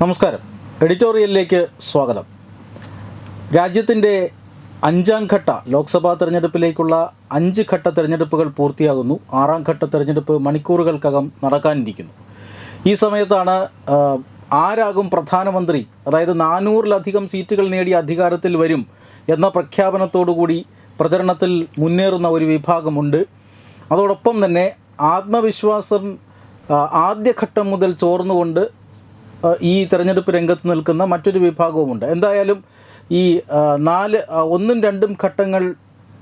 നമസ്കാരം. എഡിറ്റോറിയലിലേക്ക് സ്വാഗതം. രാജ്യത്തിന്റെ അഞ്ചാം ഘട്ട ലോക്സഭാ തെരഞ്ഞെടുപ്പിലേക്കുള്ള അഞ്ച് ഘട്ട തെരഞ്ഞെടുപ്പുകൾ പൂർത്തിയാകുന്നു. ആറാം ഘട്ട തെരഞ്ഞെടുപ്പ് മണിക്കൂറുകൾക്കകം നടക്കാനിരിക്കുന്നു. ഈ സമയത്താണ് ആരാകും പ്രധാനമന്ത്രി അതായത് നാനൂറിലധികം സീറ്റുകൾ നേടി അധികാരത്തിൽ വരും എന്ന പ്രഖ്യാപനത്തോടുകൂടി പ്രചരണത്തിൽ മുന്നേറുന്ന ഒരു വിഭാഗമുണ്ട്. അതോടൊപ്പം തന്നെ ആത്മവിശ്വാസം ആദ്യഘട്ടം മുതൽ ചോർന്നുകൊണ്ട് ഈ തെരഞ്ഞെടുപ്പ് രംഗത്ത് നിൽക്കുന്ന മറ്റൊരു വിഭാഗവുമുണ്ട്. എന്തായാലും ഈ നാല് ഒന്നും രണ്ടും ഘട്ടങ്ങൾ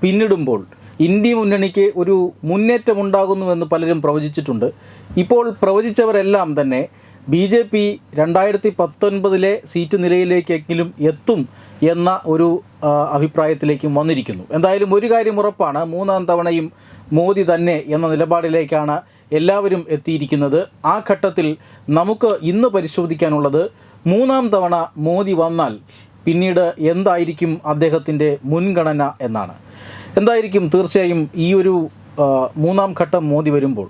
പിന്നിടുമ്പോൾ ഇന്ത്യ മുന്നണിക്ക് ഒരു മുന്നേറ്റം മുന്നേറ്റമുണ്ടാകുന്നുവെന്ന് പലരും പ്രവചിച്ചിട്ടുണ്ട്. ഇപ്പോൾ പ്രവചിച്ചവരെല്ലാം തന്നെ ബി ജെ പി രണ്ടായിരത്തി പത്തൊൻപതിലെ സീറ്റ് നിലയിലേക്കെങ്കിലും എത്തും എന്ന ഒരു അഭിപ്രായത്തിലേക്കും വന്നിരിക്കുന്നു. എന്തായാലും ഒരു കാര്യം ഉറപ്പാണ് മൂന്നാം തവണയും മോദി തന്നെ എന്ന നിലപാടിലേക്കാണ് എല്ലാവരും എത്തിയിരിക്കുന്നത്. ആ ഘട്ടത്തിൽ നമുക്ക് ഇന്ന് പരിശോധിക്കാനുള്ളത് മൂന്നാം തവണ മോദി വന്നാൽ പിന്നീട് എന്തായിരിക്കും അദ്ദേഹത്തിന്റെ മുൻഗണന എന്നാണ്. എന്തായിരിക്കും തീർച്ചയായും ഈ ഒരു മൂന്നാം ഘട്ടം മോദി വരുമ്പോൾ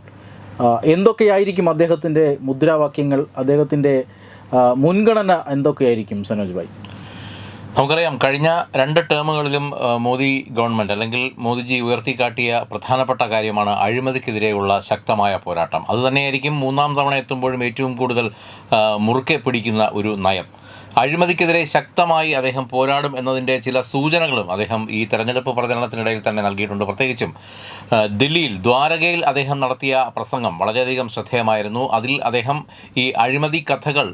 എന്തൊക്കെയായിരിക്കും അദ്ദേഹത്തിന്റെ മുദ്രാവാക്യങ്ങൾ അദ്ദേഹത്തിന്റെ മുൻഗണന എന്തൊക്കെയായിരിക്കും സനോജ് ഭായ്? നമുക്കറിയാം കഴിഞ്ഞ രണ്ട് ടേമുകളിലും മോദി ഗവൺമെന്റ് അല്ലെങ്കിൽ മോദിജി ഉയർത്തിക്കാട്ടിയ പ്രധാനപ്പെട്ട കാര്യമാണ് അഴിമതിക്കെതിരെയുള്ള ശക്തമായ പോരാട്ടം. അതുതന്നെയായിരിക്കും മൂന്നാം തവണ എത്തുമ്പോഴും ഏറ്റവും കൂടുതൽ മുറുക്കെ പിടിക്കുന്ന ഒരു നയം. അഴിമതിക്കെതിരെ ശക്തമായി അദ്ദേഹം പോരാടും എന്നതിന്റെ ചില സൂചനകളും അദ്ദേഹം ഈ തെരഞ്ഞെടുപ്പ് പ്രചരണത്തിനിടയിൽ തന്നെ നൽകിയിട്ടുണ്ട്. പ്രത്യേകിച്ചും ദില്ലിയിൽ ദ്വാരകയിൽ അദ്ദേഹം നടത്തിയ പ്രസംഗം വളരെയധികം ശ്രദ്ധേയമായിരുന്നു. അതിൽ അദ്ദേഹം ഈ അഴിമതി കഥകൾ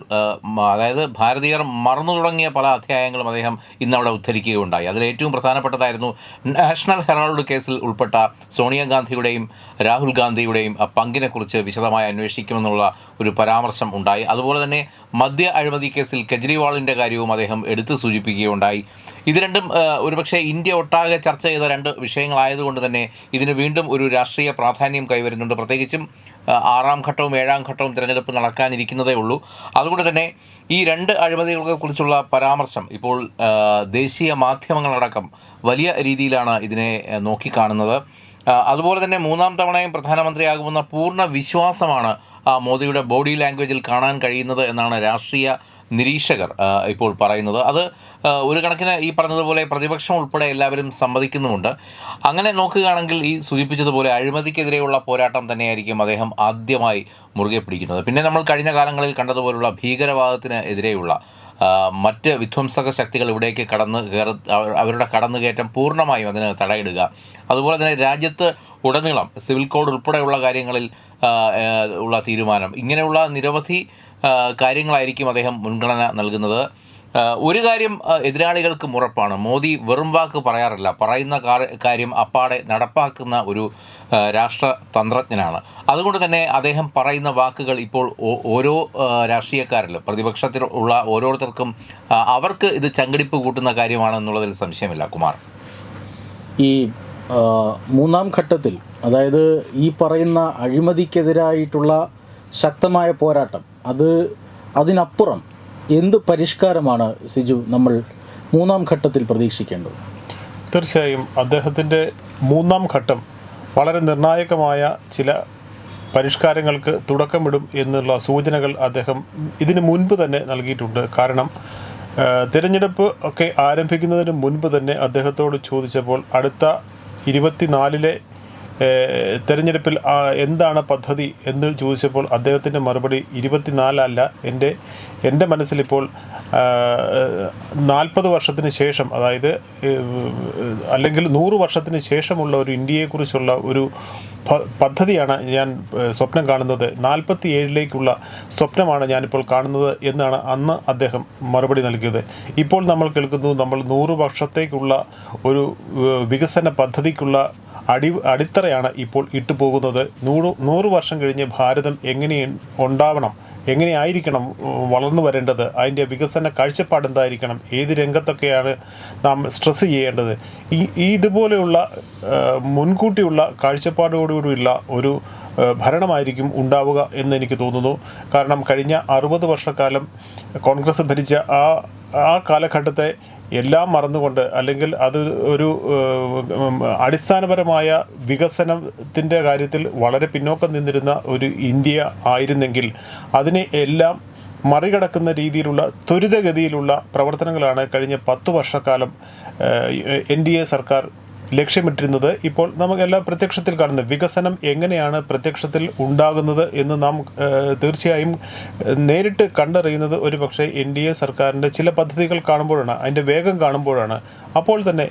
അതായത് ഭാരതീയർ മറന്നു തുടങ്ങിയ പല അധ്യായങ്ങളും അദ്ദേഹം ഇന്നവിടെ ഉദ്ധരിക്കുകയുണ്ടായി. അതിൽ ഏറ്റവും പ്രധാനപ്പെട്ടതായിരുന്നു നാഷണൽ ഹെറാൾഡ് കേസിൽ ഉൾപ്പെട്ട സോണിയാഗാന്ധിയുടെയും രാഹുൽ ഗാന്ധിയുടെയും പങ്കിനെക്കുറിച്ച് വിശദമായി അന്വേഷിക്കുമെന്നുള്ള ഒരു പരാമർശം ഉണ്ടായി. അതുപോലെ തന്നെ മദ്യ അഴിമതി കേസിൽ കെജ്രിവാളിന്റെ കാര്യവും അദ്ദേഹം എടുത്തു സൂചിപ്പിക്കുകയുണ്ടായി. ഇത് രണ്ടും ഒരുപക്ഷെ ഇന്ത്യ ഒട്ടാകെ ചർച്ച ചെയ്ത രണ്ട് വിഷയങ്ങളായതുകൊണ്ട് തന്നെ ഇതിന് വീണ്ടും ഒരു രാഷ്ട്രീയ പ്രാധാന്യം കൈവരുന്നുണ്ട്. പ്രത്യേകിച്ചും ആറാം ഘട്ടവും ഏഴാം ഘട്ടവും തിരഞ്ഞെടുപ്പ് നടക്കാനിരിക്കുന്നതേ ഉള്ളൂ. അതുകൊണ്ട് തന്നെ ഈ രണ്ട് അഴിമതികളെ കുറിച്ചുള്ള പരാമർശം ഇപ്പോൾ ദേശീയ മാധ്യമങ്ങളടക്കം വലിയ രീതിയിലാണ് ഇതിനെ നോക്കിക്കാണുന്നത്. അതുപോലെ തന്നെ മൂന്നാം തവണയും പ്രധാനമന്ത്രിയാകുമെന്ന പൂർണ വിശ്വാസമാണ് മോദിയുടെ ബോഡി ലാംഗ്വേജിൽ കാണാൻ കഴിയുന്നത് എന്നാണ് രാഷ്ട്രീയ നിരീക്ഷകർ ഇപ്പോൾ പറയുന്നത്. അത് ഒരു കണക്കിന് ഈ പറഞ്ഞതുപോലെ പ്രതിപക്ഷം ഉൾപ്പെടെ എല്ലാവരും സമ്മതിക്കുന്നുമുണ്ട്. അങ്ങനെ നോക്കുകയാണെങ്കിൽ ഈ സൂചിപ്പിച്ചതുപോലെ അഴിമതിക്കെതിരെയുള്ള പോരാട്ടം തന്നെയായിരിക്കും അദ്ദേഹം ആദ്യമായി മുറുകെ പിടിക്കുന്നത്. പിന്നെ നമ്മൾ കഴിഞ്ഞ കാലങ്ങളിൽ കണ്ടതുപോലുള്ള ഭീകരവാദത്തിന് എതിരെയുള്ള മറ്റ് വിധ്വംസക ശക്തികൾ ഇവിടേക്ക് കടന്ന് അവരുടെ കടന്നുകയറ്റം പൂർണമായും അതിന് തടയിടുക. അതുപോലെ തന്നെ രാജ്യത്ത് ഉടനീളം സിവിൽ കോഡ് ഉൾപ്പെടെയുള്ള കാര്യങ്ങളിൽ ആ, ആ, ഉള്ള തീരുമാനം. ഇങ്ങനെയുള്ള നിരവധി കാര്യങ്ങളായിരിക്കും അദ്ദേഹം മുൻഗണന നൽകുന്നത്. ഒരു കാര്യം എതിരാളികൾക്ക് ഉറപ്പാണ്. മോദി വെറും വാക്ക് പറയാറില്ല. പറയുന്ന കാര്യം അപ്പാടെ നടപ്പാക്കുന്ന ഒരു രാഷ്ട്ര തന്ത്രജ്ഞനാണ് അതുകൊണ്ട് തന്നെ അദ്ദേഹം പറയുന്ന വാക്കുകൾ ഇപ്പോൾ ഓരോ രാഷ്ട്രീയക്കാരിലും പ്രതിപക്ഷത്തിൽ ഉള്ള ഓരോരുത്തർക്കും അവർക്ക് ഇത് ചങ്കടിപ്പ് കൂട്ടുന്ന കാര്യമാണെന്നുള്ളതിൽ സംശയമില്ല കുമാർ. ഈ മൂന്നാം ഘട്ടത്തിൽ അതായത് ഈ പറയുന്ന അഴിമതിക്കെതിരായിട്ടുള്ള ശക്തമായ പോരാട്ടം അത് അതിനപ്പുറം എന്ത് പരിഷ്കാരമാണ് സിജു നമ്മൾ മൂന്നാം ഘട്ടത്തിൽ പ്രതീക്ഷിക്കേണ്ടത്? തീർച്ചയായും അദ്ദേഹത്തിന്റെ മൂന്നാം ഘട്ടം വളരെ നിർണായകമായ ചില പരിഷ്കാരങ്ങൾക്ക് തുടക്കമിടും എന്നുള്ള സൂചനകൾ അദ്ദേഹം ഇതിന് മുൻപ് തന്നെ നൽകിയിട്ടുണ്ട്. കാരണം തിരഞ്ഞെടുപ്പ് ഒക്കെ ആരംഭിക്കുന്നതിന് മുൻപ് തന്നെ അദ്ദേഹത്തോട് ചോദിച്ചപ്പോൾ അടുത്ത ഇരുപത്തിനാലിലെ തെരഞ്ഞെടുപ്പിൽ എന്താണ് പദ്ധതി എന്ന് ചോദിച്ചപ്പോൾ അദ്ദേഹത്തിന്റെ മറുപടി ഇരുപത്തിനാലല്ല. എന്റെ എന്റെ മനസ്സിലിപ്പോൾ നാൽപ്പത് വർഷത്തിന് ശേഷം അതായത് അല്ലെങ്കിൽ നൂറ് വർഷത്തിന് ശേഷമുള്ള ഒരു ഇന്ത്യയെക്കുറിച്ചുള്ള ഒരു പദ്ധതിയാണ് ഞാൻ സ്വപ്നം കാണുന്നത്. നാൽപ്പത്തി ഏഴിലേക്കുള്ള സ്വപ്നമാണ് ഞാനിപ്പോൾ കാണുന്നത് എന്നാണ് അന്ന് അദ്ദേഹം മറുപടി നൽകിയത്. ഇപ്പോൾ നമ്മൾ കേൾക്കുന്നു നമ്മൾ നൂറ് വർഷത്തേക്കുള്ള ഒരു വികസന പദ്ധതിക്കുള്ള അടി അടിത്തറയാണ് ഇപ്പോൾ ഇട്ടുപോകുന്നത് നൂറ് നൂറ് വർഷം കഴിഞ്ഞ് ഭാരതം എങ്ങനെ ഉണ്ടാവണം എങ്ങനെയായിരിക്കണം വളർന്നു വരേണ്ടത് അതിന്റെ വികസന കാഴ്ചപ്പാട് എന്തായിരിക്കണം ഏത് രംഗത്തൊക്കെയാണ് നാം സ്ട്രെസ് ചെയ്യേണ്ടത് ഈ ഇതുപോലെയുള്ള മുൻകൂട്ടിയുള്ള കാഴ്ചപ്പാടോടുകൂടിയുള്ള ഒരു ഭരണമായിരിക്കും ഉണ്ടാവുക എന്ന് എനിക്ക് തോന്നുന്നു. കാരണം കഴിഞ്ഞ അറുപത് വർഷക്കാലം കോൺഗ്രസ് ഭരിച്ച ആ ആ കാലഘട്ടത്തെ എല്ലാം മറന്നുകൊണ്ട് അല്ലെങ്കിൽ അത് ഒരു അടിസ്ഥാനപരമായ വികസനത്തിന്റെ കാര്യത്തിൽ വളരെ പിന്നോക്കം നിന്നിരുന്ന ഒരു ഇന്ത്യ ആയിരുന്നെങ്കിൽ അതിനെ എല്ലാം മറികടക്കുന്ന രീതിയിലുള്ള ത്വരിതഗതിയിലുള്ള പ്രവർത്തനങ്ങളാണ് കഴിഞ്ഞ പത്തു വർഷക്കാലം എൻ ഡി എ സർക്കാർ ലക്ഷ്യമിട്ടിരുന്നത് ഇപ്പോൾ നമുക്കെല്ലാം പ്രത്യക്ഷത്തിൽ കാണുന്നത് വികസനം എങ്ങനെയാണ് പ്രത്യക്ഷത്തിൽ ഉണ്ടാകുന്നത് എന്ന് നാം തീർച്ചയായും നേരിട്ട് കണ്ടറിയുന്നത് ഒരു പക്ഷേ എൻ ഡി എ സർക്കാരിന്റെ ചില പദ്ധതികൾ കാണുമ്പോഴാണ് അതിന്റെ വേഗം കാണുമ്പോഴാണ്. അപ്പോൾ തന്നെ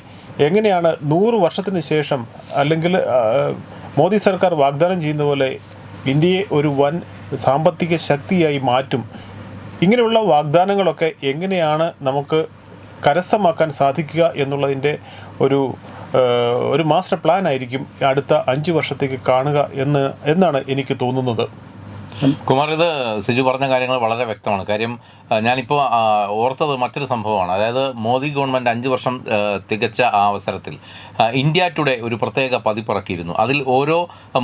എങ്ങനെയാണ് നൂറ് വർഷത്തിന് ശേഷം അല്ലെങ്കിൽ മോദി സർക്കാർ വാഗ്ദാനം ചെയ്യുന്ന പോലെ ഇന്ത്യയെ ഒരു വൻ സാമ്പത്തിക ശക്തിയായി മാറ്റും? ഇങ്ങനെയുള്ള വാഗ്ദാനങ്ങളൊക്കെ എങ്ങനെയാണ് നമുക്ക് കരസ്ഥമാക്കാൻ സാധിക്കുക എന്നുള്ളതിന്റെ ഒരു ഒരു മാസ്റ്റർ പ്ലാൻ ആയിരിക്കും അടുത്ത അഞ്ച് വർഷത്തേക്ക് കാണുക എന്ന് എന്നാണ് എനിക്ക് തോന്നുന്നത്. കുമാർ ഇത് സിജു പറഞ്ഞ കാര്യങ്ങൾ വളരെ വ്യക്തമാണ്. കാര്യം ഞാനിപ്പോൾ ഓർത്തത് മറ്റൊരു സംഭവമാണ്. അതായത് മോദി ഗവൺമെന്റ് അഞ്ച് വർഷം തികച്ച ആ അവസരത്തിൽ ഇന്ത്യ ടുഡേ ഒരു പ്രത്യേക പതിപ്പിറക്കിയിരുന്നു. അതിൽ ഓരോ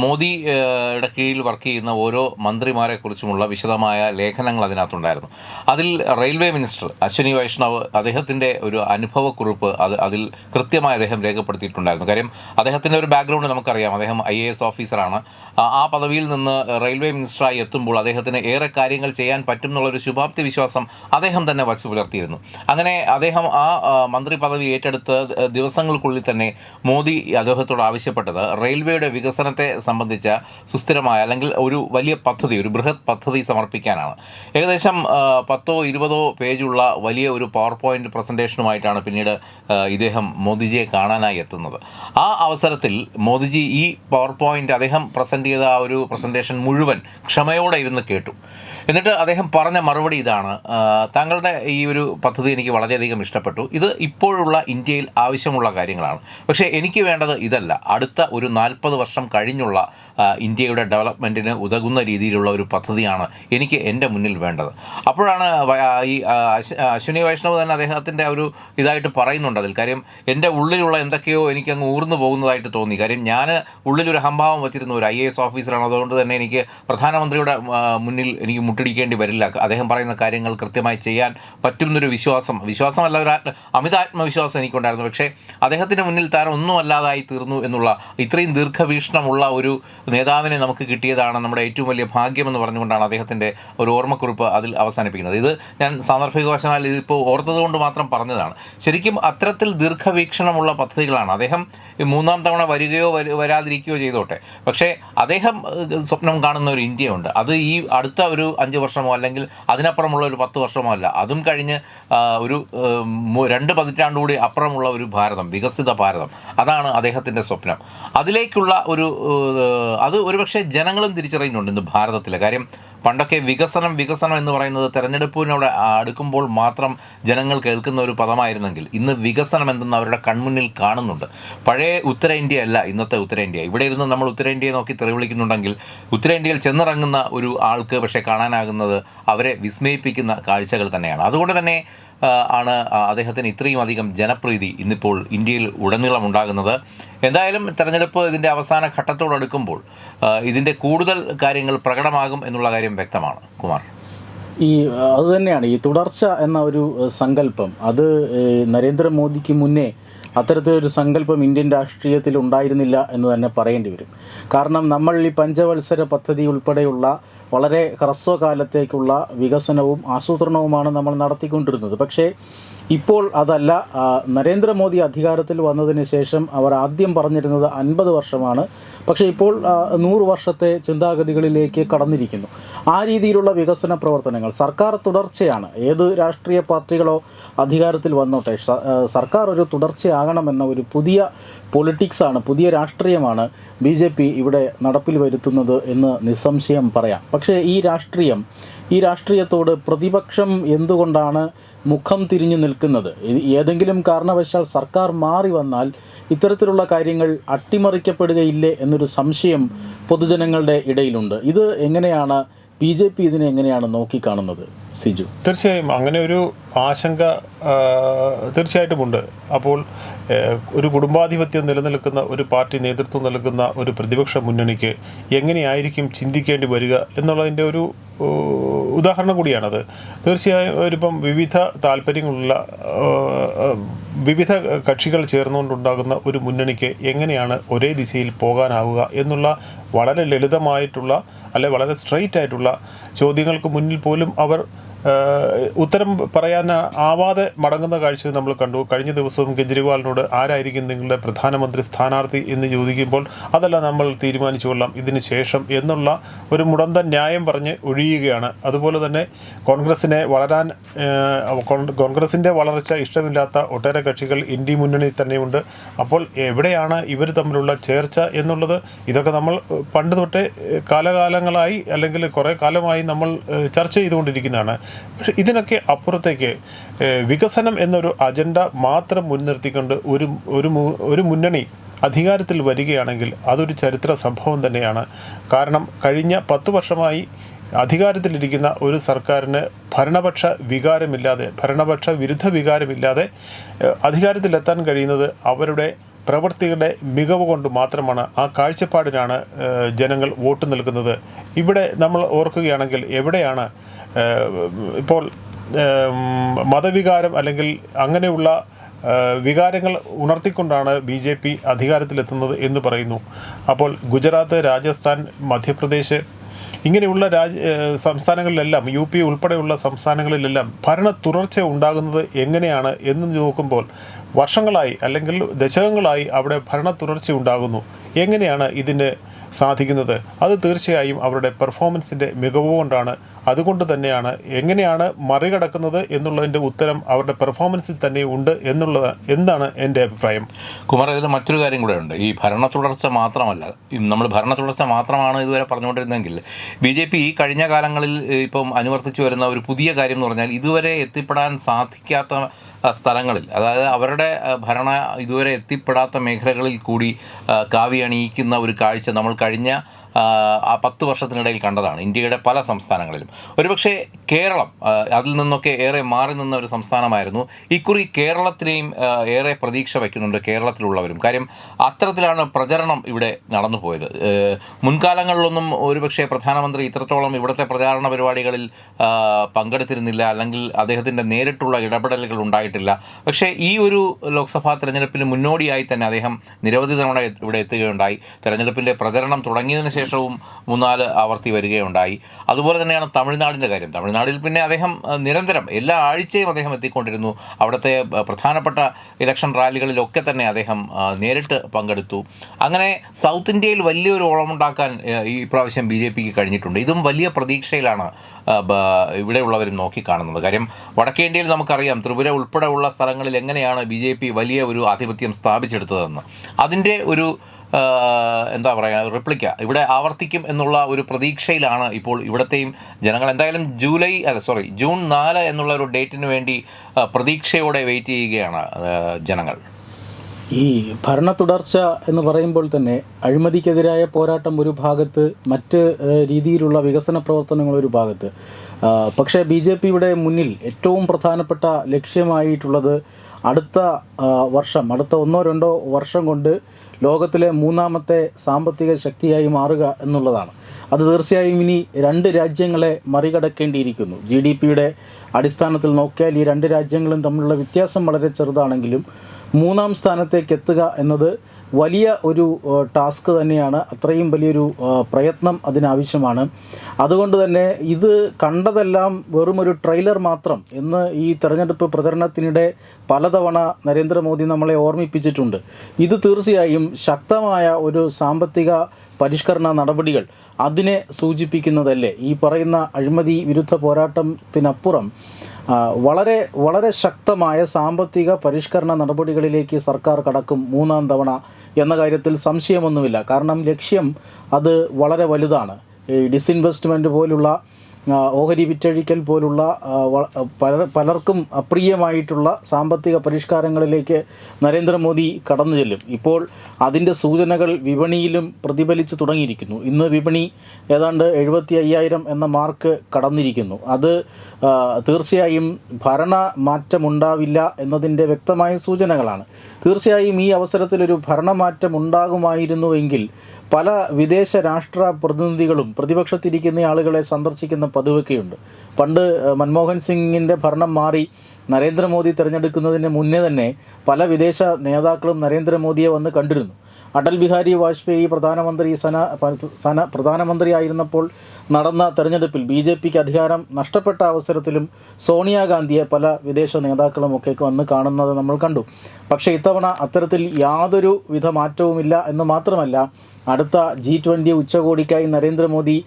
മോദിയുടെ യുടെ കീഴിൽ വർക്ക് ചെയ്യുന്ന ഓരോ മന്ത്രിമാരെ കുറിച്ചുമുള്ള വിശദമായ ലേഖനങ്ങൾ അതിനകത്തുണ്ടായിരുന്നു. അതിൽ റെയിൽവേ മിനിസ്റ്റർ അശ്വിനി വൈഷ്ണവ് അദ്ദേഹത്തിന്റെ ഒരു അനുഭവക്കുറിപ്പ് അത് അതിൽ കൃത്യമായി അദ്ദേഹം രേഖപ്പെടുത്തിയിട്ടുണ്ടായിരുന്നു. കാര്യം അദ്ദേഹത്തിന്റെ ഒരു ബാക്ക്ഗ്രൗണ്ട് നമുക്കറിയാം. അദ്ദേഹം ഐ എ എസ് ഓഫീസറാണ്. ആ പദവിയിൽ നിന്ന് റെയിൽവേ മിനിസ്റ്ററായി എത്തുമ്പോൾ അദ്ദേഹത്തിന് ഏറെ കാര്യങ്ങൾ ചെയ്യാൻ പറ്റും എന്നുള്ളൊരു ശുഭാപ്തി വിശ്വാസം അദ്ദേഹം തന്നെ വച്ചു പുലർത്തിയിരുന്നു. അങ്ങനെ അദ്ദേഹം ആ മന്ത്രി പദവി ഏറ്റെടുത്ത് ദിവസങ്ങൾക്കുള്ളിൽ തന്നെ മോദി അദ്ദേഹത്തോട് ആവശ്യപ്പെട്ടത് റെയിൽവേയുടെ വികസനത്തെ സംബന്ധിച്ച സുസ്ഥിരമായ അല്ലെങ്കിൽ ഒരു വലിയ പദ്ധതി ഒരു ബൃഹത് പദ്ധതി സമർപ്പിക്കാനാണ്. ഏകദേശം പത്തോ ഇരുപതോ പേജുള്ള വലിയ ഒരു പവർ പോയിന്റ് പ്രസന്റേഷനുമായിട്ടാണ് പിന്നീട് ഇദ്ദേഹം മോദിജിയെ കാണാനായി എത്തുന്നത്. ആ അവസരത്തിൽ മോദിജി ഈ പവർ പോയിന്റ് അദ്ദേഹം പ്രസന്റ് ചെയ്ത ആ ഒരു പ്രസന്റേഷൻ മുഴുവൻ ക്ഷമയോടെ ഇരുന്ന് കേട്ടു. എന്നിട്ട് അദ്ദേഹം പറഞ്ഞ മറുപടി ഇതാണ്. താങ്കളുടെ ഈ ഒരു പദ്ധതി എനിക്ക് വളരെയധികം ഇഷ്ടപ്പെട്ടു. ഇത് ഇപ്പോഴുള്ള ഇന്ത്യയിൽ ആവശ്യമുള്ള കാര്യങ്ങളാണ്. പക്ഷേ എനിക്ക് വേണ്ടത് ഇതല്ല. അടുത്ത ഒരു നാൽപ്പത് വർഷം കഴിഞ്ഞുള്ള ഇന്ത്യയുടെ ഡെവലപ്മെന്റിന് ഉതകുന്ന രീതിയിലുള്ള ഒരു പദ്ധതിയാണ് എനിക്ക് എന്റെ മുന്നിൽ വേണ്ടത്. അപ്പോഴാണ് ഈ അശ്വിനി വൈഷ്ണവ് തന്നെ അദ്ദേഹത്തിന്റെ ഒരു ഇതായിട്ട് പറയുന്നുണ്ട് അതിൽ. കാര്യം എന്റെ ഉള്ളിലുള്ള എന്തൊക്കെയോ എനിക്ക് അങ്ങ് ഊർന്നു പോകുന്നതായിട്ട് തോന്നി. കാര്യം ഞാൻ ഉള്ളിലൊരു അഹംഭാവം വെച്ചിരുന്ന ഒരു ഐ എ എസ് ഓഫീസറാണ്. അതുകൊണ്ട് തന്നെ എനിക്ക് പ്രധാനമന്ത്രിയുടെ മുന്നിൽ എനിക്ക് മുട്ടിടിക്കേണ്ടി വരില്ല. അദ്ദേഹം പറയുന്ന കാര്യങ്ങൾ കൃത്യമായി ചെയ്യാൻ പറ്റുന്നൊരു വിശ്വാസം. വിശ്വാസമല്ല ഒരു അമിതാത്മവിശ്വാസം എനിക്കുണ്ടായിരുന്നു. പക്ഷേ അദ്ദേഹത്തിന് മുന്നിൽ താൻ ഒന്നും അല്ലാതായി തീർന്നു എന്നുള്ള ഇത്രയും ദീർഘവീക്ഷണമുള്ള ഒരു നേതാവിനെ നമുക്ക് കിട്ടിയതാണ് നമ്മുടെ ഏറ്റവും വലിയ ഭാഗ്യമെന്ന് പറഞ്ഞുകൊണ്ടാണ് അദ്ദേഹത്തിന്റെ ഒരു ഓർമ്മക്കുറിപ്പ് അതിൽ അവസാനിപ്പിക്കുന്നത്. ഇത് ഞാൻ സാന്ദർഭികവശാൽ ഇതിപ്പോൾ ഓർത്തത് കൊണ്ട് മാത്രം പറഞ്ഞതാണ്. ശരിക്കും അത്തരത്തിൽ ദീർഘവീക്ഷണമുള്ള പദ്ധതികളാണ്. അദ്ദേഹം മൂന്നാം തവണ വരികയോ വരു- വരാതിരിക്കുകയോ ചെയ്തോട്ടെ. പക്ഷേ അദ്ദേഹം സ്വപ്നം കാണുന്ന ഒരു ഇന്ത്യയുണ്ട്. അത് ഈ അടുത്ത ഒരു അഞ്ച് വർഷമോ അല്ലെങ്കിൽ അതിനപ്പുറമുള്ള ഒരു പത്ത് വർഷമോ അല്ല. അതും കഴിഞ്ഞ് ഒരു രണ്ട് പതിറ്റാണ്ട് കൂടി അപ്പുറമുള്ള ഒരു ഭാരതം വികസിത ഭാരതം. അതാണ് അദ്ദേഹത്തിന്റെ സ്വപ്നം. അതിലേക്കുള്ള ഒരു അത് ഒരുപക്ഷെ ജനങ്ങളും തിരിച്ചറിയുന്നുണ്ട് ഇന്ന് ഭാരതത്തിലെ. കാര്യം പണ്ടൊക്കെ വികസനം വികസനം എന്ന് പറയുന്നത് തെരഞ്ഞെടുപ്പിനോട് അടുക്കുമ്പോൾ മാത്രം ജനങ്ങൾ കേൾക്കുന്ന ഒരു പദമായിരുന്നെങ്കിൽ ഇന്ന് വികസനം എന്തെന്ന് അവരുടെ കൺമുന്നിൽ കാണുന്നുണ്ട്. പഴയ ഉത്തരേന്ത്യ അല്ല ഇന്നത്തെ ഉത്തരേന്ത്യ. ഇവിടെ ഇരുന്ന് നമ്മൾ ഉത്തരേന്ത്യയെ നോക്കി തെറി വിളിക്കുന്നുണ്ടെങ്കിൽ ഉത്തരേന്ത്യയിൽ ചെന്നിറങ്ങുന്ന ഒരു ആൾക്ക് പക്ഷേ കാണാനാകുന്നത് അവരെ വിസ്മയിപ്പിക്കുന്ന കാഴ്ചകൾ തന്നെയാണ്. അതുകൊണ്ട് തന്നെ ആണ് അദ്ദേഹത്തിന് ഇത്രയും അധികം ജനപ്രീതി ഇന്നിപ്പോൾ ഇന്ത്യയിൽ ഉടനീളം ഉണ്ടാകുന്നത്. എന്തായാലും തെരഞ്ഞെടുപ്പ് ഇതിന്റെ അവസാന ഘട്ടത്തോടടുക്കുമ്പോൾ ഇതിന്റെ കൂടുതൽ കാര്യങ്ങൾ പ്രകടമാകും എന്നുള്ള കാര്യം വ്യക്തമാണ്. കുമാർ. ഈ അതുതന്നെയാണ് ഈ തുടർച്ച എന്ന ഒരു സങ്കല്പം അത് നരേന്ദ്രമോദിക്ക് മുന്നേ അത്തരത്തിലൊരു സങ്കല്പം ഇന്ത്യൻ രാഷ്ട്രീയത്തിൽ ഉണ്ടായിരുന്നില്ല എന്ന് തന്നെ പറയേണ്ടി വരും. കാരണം നമ്മൾ ഈ പഞ്ചവത്സര പദ്ധതി ഉൾപ്പെടെയുള്ള വളരെ ഹ്രസ്വകാലത്തേക്കുള്ള വികസനവും ആസൂത്രണവുമാണ് നമ്മൾ നടത്തിക്കൊണ്ടിരുന്നത്. പക്ഷേ ഇപ്പോൾ അതല്ല. നരേന്ദ്രമോദി അധികാരത്തിൽ വന്നതിന് ശേഷം അവർ ആദ്യം പറഞ്ഞിരുന്നത് അൻപത് വർഷമാണ്. പക്ഷേ ഇപ്പോൾ നൂറ് വർഷത്തെ ചിന്താഗതികളിലേക്ക് കടന്നിരിക്കുന്നു. ആ രീതിയിലുള്ള വികസന പ്രവർത്തനങ്ങൾ സർക്കാർ തുടർച്ചയാണ്. ഏത് രാഷ്ട്രീയ പാർട്ടികളോ അധികാരത്തിൽ വന്നോട്ടെ. സർക്കാർ ഒരു തുടർച്ചയാകണമെന്ന ഒരു പുതിയ പൊളിറ്റിക്സാണ് പുതിയ രാഷ്ട്രീയമാണ് ബി ജെ പി ഇവിടെ നടപ്പിൽ വരുത്തുന്നത് എന്ന് നിസ്സംശയം പറയാം. പക്ഷേ ഈ രാഷ്ട്രീയം ഈ രാഷ്ട്രീയത്തോട് പ്രതിപക്ഷം എന്തുകൊണ്ടാണ് മുഖം തിരിഞ്ഞു നിൽക്കുന്നത്? ഏതെങ്കിലും കാരണവശാൽ സർക്കാർ മാറി വന്നാൽ ഇത്തരത്തിലുള്ള കാര്യങ്ങൾ അട്ടിമറിക്കപ്പെടുകയില്ലേ എന്നൊരു സംശയം പൊതുജനങ്ങളുടെ ഇടയിലുണ്ട്. ഇത് എങ്ങനെയാണ് ബി ജെ പി ഇതിനെ എങ്ങനെയാണ് നോക്കിക്കാണുന്നത്? സിജു. തീർച്ചയായും അങ്ങനെ ഒരു ആശങ്ക തീർച്ചയായിട്ടുമുണ്ട്. അപ്പോൾ ഒരു കുടുംബാധിപത്യം നിലനിൽക്കുന്ന ഒരു പാർട്ടി നേതൃത്വം നൽകുന്ന ഒരു പ്രതിപക്ഷ മുന്നണിക്ക് എങ്ങനെയായിരിക്കും ചിന്തിക്കേണ്ടി വരിക എന്നുള്ളതിന്റെ ഒരു ഉദാഹരണം കൂടിയാണത്. തീർച്ചയായും ഒരിപ്പം വിവിധ താല്പര്യങ്ങളുള്ള വിവിധ കക്ഷികൾ ചേർന്നുകൊണ്ടുണ്ടാകുന്ന ഒരു മുന്നണിക്ക് എങ്ങനെയാണ് ഒരേ ദിശയിൽ പോകാനാവുക എന്നുള്ള വളരെ ലളിതമായിട്ടുള്ള അല്ലെ വളരെ സ്ട്രെയിറ്റ് ആയിട്ടുള്ള ചോദ്യങ്ങൾക്ക് മുന്നിൽ പോലും അവർ ഉത്തരം പറയാൻ ആവാതെ മടങ്ങുന്ന കാഴ്ച നമ്മൾ കണ്ടു. കഴിഞ്ഞ ദിവസവും കെജ്രിവാളിനോട് ആരായിരിക്കും നിങ്ങളുടെ പ്രധാനമന്ത്രി സ്ഥാനാർത്ഥി എന്ന് ചോദിക്കുമ്പോൾ അതല്ല നമ്മൾ തീരുമാനിച്ചുകൊള്ളാം ഇതിന് ശേഷം എന്നുള്ള ഒരു മുടന്ത ന്യായം പറഞ്ഞ് ഒഴിയുകയാണ്. അതുപോലെ തന്നെ കോൺഗ്രസിനെ വളരാൻ കോൺഗ്രസിന്റെ വളർച്ച ഇഷ്ടമില്ലാത്ത ഒട്ടേറെ കക്ഷികൾ ഇന്ത്യ മുന്നണി തന്നെയുണ്ട്. അപ്പോൾ എവിടെയാണ് ഇവർ തമ്മിലുള്ള ചേർച്ച എന്നുള്ളത് ഇതൊക്കെ നമ്മൾ പണ്ട് തൊട്ടേ കാലകാലങ്ങളായി അല്ലെങ്കിൽ കുറേ കാലമായി നമ്മൾ ചർച്ച ചെയ്തുകൊണ്ടിരിക്കുന്നതാണ്. പക്ഷെ ഇതിനൊക്കെ അപ്പുറത്തേക്ക് വികസനം എന്നൊരു അജണ്ട മാത്രം മുൻനിർത്തിക്കൊണ്ട് ഒരു ഒരു ഒരു മുന്നണി അധികാരത്തിൽ വരികയാണെങ്കിൽ അതൊരു ചരിത്ര സംഭവം തന്നെയാണ്. കാരണം കഴിഞ്ഞ പത്ത് വർഷമായി അധികാരത്തിലിരിക്കുന്ന ഒരു സർക്കാരിന് ഭരണപക്ഷ വികാരമില്ലാതെ ഭരണപക്ഷ വിരുദ്ധ വികാരമില്ലാതെ അധികാരത്തിലെത്താൻ കഴിയുന്നത് അവരുടെ പ്രവൃത്തികളുടെ മികവ് കൊണ്ട് മാത്രമാണ്. ആ കാഴ്ചപ്പാടിനാണ് ജനങ്ങൾ വോട്ട് നൽകുന്നത്. ഇവിടെ നമ്മൾ ഓർക്കുകയാണെങ്കിൽ എവിടെയാണ് ഇപ്പോൾ മതവികാരം അല്ലെങ്കിൽ അങ്ങനെയുള്ള വികാരങ്ങൾ ഉണർത്തിക്കൊണ്ടാണ് ബി ജെ പി അധികാരത്തിലെത്തുന്നത് എന്ന് പറയുന്നു. അപ്പോൾ ഗുജറാത്ത് രാജസ്ഥാൻ മധ്യപ്രദേശ് ഇങ്ങനെയുള്ള രാജ സംസ്ഥാനങ്ങളിലെല്ലാം യു പി ഉൾപ്പെടെയുള്ള സംസ്ഥാനങ്ങളിലെല്ലാം ഭരണ തുടർച്ച ഉണ്ടാകുന്നത് എങ്ങനെയാണ് എന്ന് നോക്കുമ്പോൾ വർഷങ്ങളായി അല്ലെങ്കിൽ ദശകങ്ങളായി അവിടെ ഭരണ തുടർച്ച ഉണ്ടാകുന്നു. എങ്ങനെയാണ് ഇതിന് സാധിക്കുന്നത്? അത് തീർച്ചയായും അവരുടെ പെർഫോമൻസിന്റെ മികവ് കൊണ്ടാണ് അതുകൊണ്ട് തന്നെയാണ് എങ്ങനെയാണ് മറികടക്കുന്നത് എന്നുള്ളതിന്റെ ഉത്തരം അവരുടെ പെർഫോമൻസിൽ തന്നെ ഉണ്ട് എന്നുള്ളത് എന്താണ് എന്റെ അഭിപ്രായം? കുമാർ ഇതിൽ മറ്റൊരു കാര്യം കൂടെ ഉണ്ട്. ഈ ഭരണ തുടർച്ച മാത്രമല്ല നമ്മൾ ഭരണ തുടർച്ച മാത്രമാണ് ഇതുവരെ പറഞ്ഞുകൊണ്ടിരുന്നെങ്കിൽ ബി ജെ പി ഈ കഴിഞ്ഞ കാലങ്ങളിൽ ഇപ്പം അനുവർത്തിച്ചു വരുന്ന ഒരു പുതിയ കാര്യം എന്ന് പറഞ്ഞാൽ ഇതുവരെ എത്തിപ്പെടാൻ സാധിക്കാത്ത സ്ഥലങ്ങളിൽ അതായത് അവരുടെ ഭരണ ഇതുവരെ എത്തിപ്പെടാത്ത മേഖലകളിൽ കൂടി ആ, കാവി അണിയിക്കുന്ന ഒരു കാഴ്ച നമ്മൾ കഴിഞ്ഞ ആ, പത്ത് വർഷത്തിനിടയിൽ കണ്ടതാണ് ഇന്ത്യയുടെ പല സംസ്ഥാനങ്ങളിലും. ഒരുപക്ഷെ കേരളം അതിൽ നിന്നൊക്കെ ഏറെ മാറി നിന്ന ഒരു സംസ്ഥാനമായിരുന്നു. ഇക്കുറി കേരളത്തിനെയും ഏറെ പ്രതീക്ഷ വയ്ക്കുന്നുണ്ട് കേരളത്തിലുള്ളവരും. കാര്യം അത്തരത്തിലാണ് പ്രചരണം ഇവിടെ നടന്നു പോയത്. മുൻകാലങ്ങളിലൊന്നും ഒരുപക്ഷെ പ്രധാനമന്ത്രി ഇത്രത്തോളം ഇവിടുത്തെ പ്രചാരണ പരിപാടികളിൽ പങ്കെടുത്തിരുന്നില്ല അല്ലെങ്കിൽ അദ്ദേഹത്തിന്റെ നേരിട്ടുള്ള ഇടപെടലുകൾ ഉണ്ടായിട്ടില്ല. പക്ഷേ ഈ ഒരു ലോക്സഭാ തെരഞ്ഞെടുപ്പിന് മുന്നോടിയായി തന്നെ അദ്ദേഹം നിരവധി തവണ ഇവിടെ എത്തുകയുണ്ടായി. തെരഞ്ഞെടുപ്പിന്റെ പ്രചരണം തുടങ്ങിയതിന് ശേഷവും മൂന്നാൽ ആവർത്തി വരികയുണ്ടായി. അതുപോലെ തന്നെയാണ് തമിഴ്നാടിന്റെ കാര്യം. തമിഴ്നാടിൽ പിന്നെ അദ്ദേഹം നിരന്തരം എല്ലാ ആഴ്ചയും അദ്ദേഹം എത്തിക്കൊണ്ടിരുന്നു. അവിടുത്തെ പ്രധാനപ്പെട്ട ഇലക്ഷൻ റാലികളിലൊക്കെ തന്നെ അദ്ദേഹം നേരിട്ട് പങ്കെടുത്തു. അങ്ങനെ സൗത്ത് ഇന്ത്യയിൽ വലിയൊരു ഓളമുണ്ടാക്കാൻ ഈ പ്രാവശ്യം ബി ജെ പിക്ക് കഴിഞ്ഞിട്ടുണ്ട്. ഇതും വലിയ പ്രതീക്ഷയിലാണ് ഇവിടെയുള്ളവരും നോക്കിക്കാണുന്നത്. കാര്യം വടക്കേ ഇന്ത്യയിൽ നമുക്കറിയാം ത്രിപുര ഉൾപ്പെടെയുള്ള സ്ഥലങ്ങളിൽ എങ്ങനെയാണ് ബി വലിയ ഒരു ആധിപത്യം സ്ഥാപിച്ചെടുത്തതെന്ന്. അതിന്റെ ഒരു എന്താ പറയുക റിപ്ലിക്ക ഇവിടെ ആവർത്തിക്കും എന്നുള്ള ഒരു പ്രതീക്ഷയിലാണ് ഇപ്പോൾ ഇവിടത്തെയും ജനങ്ങൾ. എന്തായാലും ജൂലൈ അല്ല സോറി ജൂൺ നാല് എന്നുള്ള ഒരു ഡേറ്റിന് വേണ്ടി പ്രതീക്ഷയോടെ വെയിറ്റ് ചെയ്യുകയാണ് ജനങ്ങൾ. ഈ ഭരണ തുടർച്ച എന്ന് പറയുമ്പോൾ തന്നെ അഴിമതിക്കെതിരായ പോരാട്ടം ഒരു ഭാഗത്ത് മറ്റ് രീതിയിലുള്ള വികസന പ്രവർത്തനങ്ങൾ ഒരു ഭാഗത്ത്. പക്ഷേ ബി ജെ പിയുടെ മുന്നിൽ ഏറ്റവും പ്രധാനപ്പെട്ട ലക്ഷ്യമായിട്ടുള്ളത് അടുത്ത വർഷം അടുത്ത ഒന്നോ രണ്ടോ വർഷം കൊണ്ട് ലോകത്തിലെ മൂന്നാമത്തെ സാമ്പത്തിക ശക്തിയായി മാറുക എന്നുള്ളതാണ്. അത് തീർച്ചയായും ഇനി രണ്ട് രാജ്യങ്ങളെ മറികടക്കേണ്ടിയിരിക്കുന്നു. ജി ഡി പിയുടെ അടിസ്ഥാനത്തിൽ നോക്കിയാൽ ഈ രണ്ട് രാജ്യങ്ങളും തമ്മിലുള്ള വ്യത്യാസം വളരെ ചെറുതാണെങ്കിലും മൂന്നാം സ്ഥാനത്തേക്ക് എത്തുക എന്നത് വലിയ ഒരു ടാസ്ക് തന്നെയാണ്. അത്രയും വലിയൊരു പ്രയത്നം അതിനാവശ്യമാണ്. അതുകൊണ്ട് തന്നെ ഇത് കണ്ടതെല്ലാം വെറും ഒരു ട്രെയിലർ മാത്രം എന്ന് ഈ തെരഞ്ഞെടുപ്പ് പ്രചരണത്തിനിടെ പലതവണ നരേന്ദ്രമോദി നമ്മളെ ഓർമ്മിപ്പിച്ചിട്ടുണ്ട്. ഇത് തീർച്ചയായും ശക്തമായ ഒരു സാമ്പത്തിക പരിഷ്കരണ നടപടികൾ അതിനെ സൂചിപ്പിക്കുന്നതല്ലേ? ഈ പറയുന്ന അഴിമതി വിരുദ്ധ പോരാട്ടത്തിനപ്പുറം വളരെ വളരെ ശക്തമായ സാമ്പത്തിക പരിഷ്കരണ നടപടികളിലേക്ക് സർക്കാർ കടക്കും മൂന്നാം തവണ എന്ന കാര്യത്തിൽ സംശയമൊന്നുമില്ല. കാരണം ലക്ഷ്യം അത് വളരെ വലുതാണ്. ഈ ഡിസ്ഇൻവെസ്റ്റ്മെന്റ് പോലുള്ള ഓഹരി വിറ്റഴിക്കൽ പോലുള്ള പല പലർക്കും അപ്രിയമായിട്ടുള്ള സാമ്പത്തിക പരിഷ്കാരങ്ങളിലേക്ക് നരേന്ദ്രമോദി കടന്നു ചെല്ലും. ഇപ്പോൾ അതിന്റെ സൂചനകൾ വിപണിയിലും പ്രതിഫലിച്ചു തുടങ്ങിയിരിക്കുന്നു. ഇന്ന് വിപണി ഏതാണ്ട് എഴുപത്തി അയ്യായിരം എന്ന മാർക്ക് കടന്നിരിക്കുന്നു. അത് തീർച്ചയായും ഭരണ മാറ്റമുണ്ടാവില്ല എന്നതിന്റെ വ്യക്തമായ സൂചനകളാണ്. തീർച്ചയായും ഈ അവസരത്തിലൊരു ഭരണമാറ്റം ഉണ്ടാകുമായിരുന്നുവെങ്കിൽ പല വിദേശ രാഷ്ട്ര പ്രതിനിധികളും പ്രതിപക്ഷത്തിരിക്കുന്ന ആളുകളെ സന്ദർശിക്കുന്ന പതിവൊക്കെയുണ്ട്. പണ്ട് മൻമോഹൻ സിംഗിന്റെ ഭരണം മാറി നരേന്ദ്രമോദി തിരഞ്ഞെടുക്കുന്നതിന് മുന്നേ തന്നെ പല വിദേശ നേതാക്കളും നരേന്ദ്രമോദിയെ വന്ന് കണ്ടിരുന്നു. അടൽ ബിഹാരി വാജ്പേയി പ്രധാനമന്ത്രി സന സന പ്രധാനമന്ത്രിയായിരുന്നപ്പോൾ നടന്ന തെരഞ്ഞെടുപ്പിൽ ബി ജെ പിക്ക് അധികാരം നഷ്ടപ്പെട്ട അവസരത്തിലും സോണിയാഗാന്ധിയെ പല വിദേശ നേതാക്കളും ഒക്കെ വന്ന് കാണുന്നത് നമ്മൾ കണ്ടു. പക്ഷേ ഇത്തവണ അത്തരത്തിൽ യാതൊരു വിധ മാറ്റവുമില്ല എന്ന് മാത്രമല്ല അടുത്ത ജി ട്വന്റി ഉച്ചകോടിക്കായി നരേന്ദ്രമോദി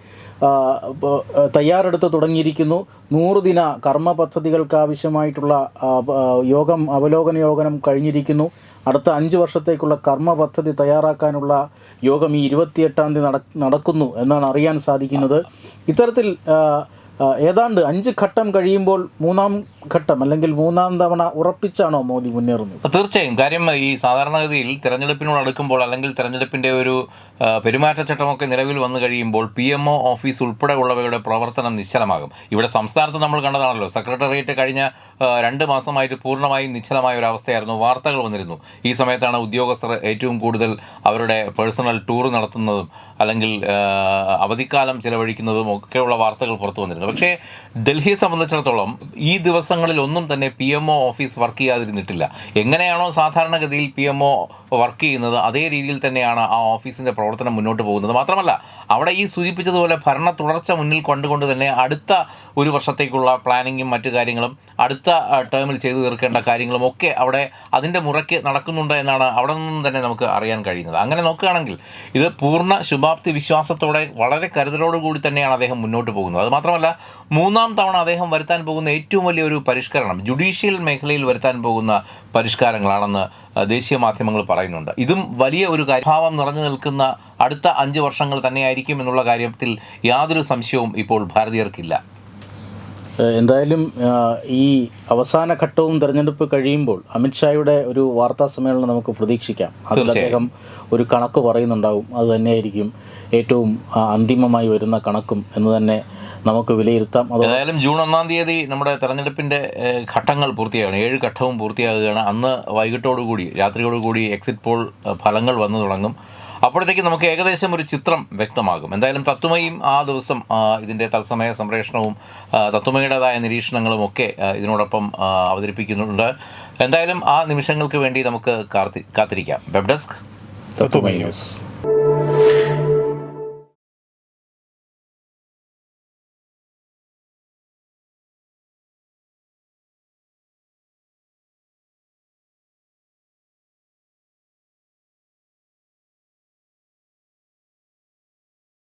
തയ്യാറെടുത്ത് തുടങ്ങിയിരിക്കുന്നു. നൂറുദിന കർമ്മ പദ്ധതികൾക്ക് ആവശ്യമായിട്ടുള്ള ആ, പ- ആ, യോഗം അവലോകന യോഗനം കഴിഞ്ഞിരിക്കുന്നു. അടുത്ത അഞ്ച് വർഷത്തേക്കുള്ള കർമ്മ പദ്ധതി തയ്യാറാക്കാനുള്ള യോഗം ഈ ഇരുപത്തിയെട്ടാം തീയതി നട നടക്കുന്നു എന്നാണ് അറിയാൻ സാധിക്കുന്നത്. ഇത്തരത്തിൽ ഏതാണ്ട് അഞ്ച് ഘട്ടം കഴിയുമ്പോൾ മൂന്നാം ഘട്ടം അല്ലെങ്കിൽ മൂന്നാം തവണ ഉറപ്പിച്ചാണോ മോദി മുന്നേറുന്നത്? തീർച്ചയായും. കാര്യം ഈ സാധാരണഗതിയിൽ തെരഞ്ഞെടുപ്പിനോട് അടുക്കുമ്പോൾ അല്ലെങ്കിൽ തെരഞ്ഞെടുപ്പിന്റെ ഒരു പെരുമാറ്റച്ചട്ടമൊക്കെ നിലവിൽ വന്നു കഴിയുമ്പോൾ പി എം ഒ ഓഫീസ് ഉൾപ്പെടെ ഉള്ളവയുടെ പ്രവർത്തനം നിശ്ചലമാകും. ഇവിടെ സംസ്ഥാനത്ത് നമ്മൾ കണ്ടതാണല്ലോ. സെക്രട്ടേറിയറ്റ് കഴിഞ്ഞ രണ്ട് മാസമായിട്ട് പൂർണമായും നിശ്ചലമായ ഒരു അവസ്ഥയായിരുന്നു. വാർത്തകൾ വന്നിരുന്നു. ഈ സമയത്താണ് ഉദ്യോഗസ്ഥർ ഏറ്റവും കൂടുതൽ അവരുടെ പേഴ്സണൽ ടൂർ നടത്തുന്നതും അല്ലെങ്കിൽ അവധിക്കാലം ചിലവഴിക്കുന്നതും ഒക്കെയുള്ള വാർത്തകൾ പുറത്തു വന്നിരുന്നു. പക്ഷേ ഡൽഹിയെ സംബന്ധിച്ചിടത്തോളം ഈ ദിവസങ്ങളിൽ ഒന്നും തന്നെ P M O office work ചെയ്യാതിരുന്നിട്ടില്ല. എങ്ങനെയാണോ സാധാരണഗതിയിൽ പി എം ഒ വർക്ക് ചെയ്യുന്നത് അതേ രീതിയിൽ തന്നെയാണ് ആ ഓഫീസിന്റെ പ്രവർത്തനം മുന്നോട്ട് പോകുന്നത്. മാത്രമല്ല അവിടെ ഈ സൂചിപ്പിച്ചതുപോലെ ഭരണ തുടർച്ച മുന്നിൽ കൊണ്ടുകൊണ്ട് തന്നെ അടുത്ത ഒരു വർഷത്തേക്കുള്ള പ്ലാനിങ്ങും മറ്റു കാര്യങ്ങളും അടുത്ത ടേമിൽ ചെയ്തു തീർക്കേണ്ട കാര്യങ്ങളും ഒക്കെ അവിടെ അതിന്റെ മുറയ്ക്ക് നടക്കുന്നുണ്ട് എന്നാണ് അവിടെ നിന്നും തന്നെ നമുക്ക് അറിയാൻ കഴിയുന്നത്. അങ്ങനെ നോക്കുകയാണെങ്കിൽ ഇത് പൂർണ ശുഭാപ്തി വിശ്വാസത്തോടെ വളരെ കരുതലോടുകൂടി തന്നെയാണ് അദ്ദേഹം മുന്നോട്ട് പോകുന്നത്. അത് മാത്രമല്ല മൂന്നാം തവണ അദ്ദേഹം വരുത്താൻ പോകുന്ന ഏറ്റവും വലിയ ഒരു പരിഷ്കരണം ജുഡീഷ്യൽ മേഖലയിൽ വരുത്താൻ പോകുന്ന പരിഷ്കാരങ്ങളാണെന്ന് ദേശീയ മാധ്യമങ്ങൾ പറയുന്നുണ്ട്. ഇതും വലിയ ഒരു കാര്യഭാവം നിറഞ്ഞു നിൽക്കുന്ന അടുത്ത അഞ്ച് വർഷങ്ങൾ തന്നെയായിരിക്കും എന്നുള്ള കാര്യത്തിൽ യാതൊരു സംശയവും ഇപ്പോൾ ഭാരതീയർക്കില്ല. എന്തായാലും ഈ അവസാന ഘട്ടവും തിരഞ്ഞെടുപ്പ് കഴിയുമ്പോൾ അമിത്ഷായുടെ ഒരു വാർത്താ സമ്മേളനം നമുക്ക് പ്രതീക്ഷിക്കാം. അതിൽ അദ്ദേഹം ഒരു കണക്ക് പറയുന്നുണ്ടാവും. അത് തന്നെയായിരിക്കും ഏറ്റവും അന്തിമമായി വരുന്ന കണക്കും എന്ന് തന്നെ നമുക്ക് വിലയിരുത്താം. അത് ഏതായാലും ജൂൺ ഒന്നാം തീയതി നമ്മുടെ തെരഞ്ഞെടുപ്പിന്റെ ഘട്ടങ്ങൾ പൂർത്തിയാകണം. ഏഴ് ഘട്ടവും പൂർത്തിയാകുകയാണ്. അന്ന് വൈകിട്ടോടുകൂടി രാത്രിയോടുകൂടി എക്സിറ്റ് പോൾ ഫലങ്ങൾ വന്നു തുടങ്ങും. അപ്പോഴത്തേക്ക് നമുക്ക് ഏകദേശം ഒരു ചിത്രം വ്യക്തമാകും. എന്തായാലും തത്വമയും ആ ദിവസം ഇതിന്റെ തത്സമയ സംപ്രേഷണവും തത്വമയുടേതായ നിരീക്ഷണങ്ങളും ഒക്കെ ഇതിനോടൊപ്പം അവതരിപ്പിക്കുന്നുണ്ട്. എന്തായാലും ആ നിമിഷങ്ങൾക്ക് വേണ്ടി നമുക്ക് കാത്തി കാത്തിരിക്കാം. Web desk Tatwamaya news.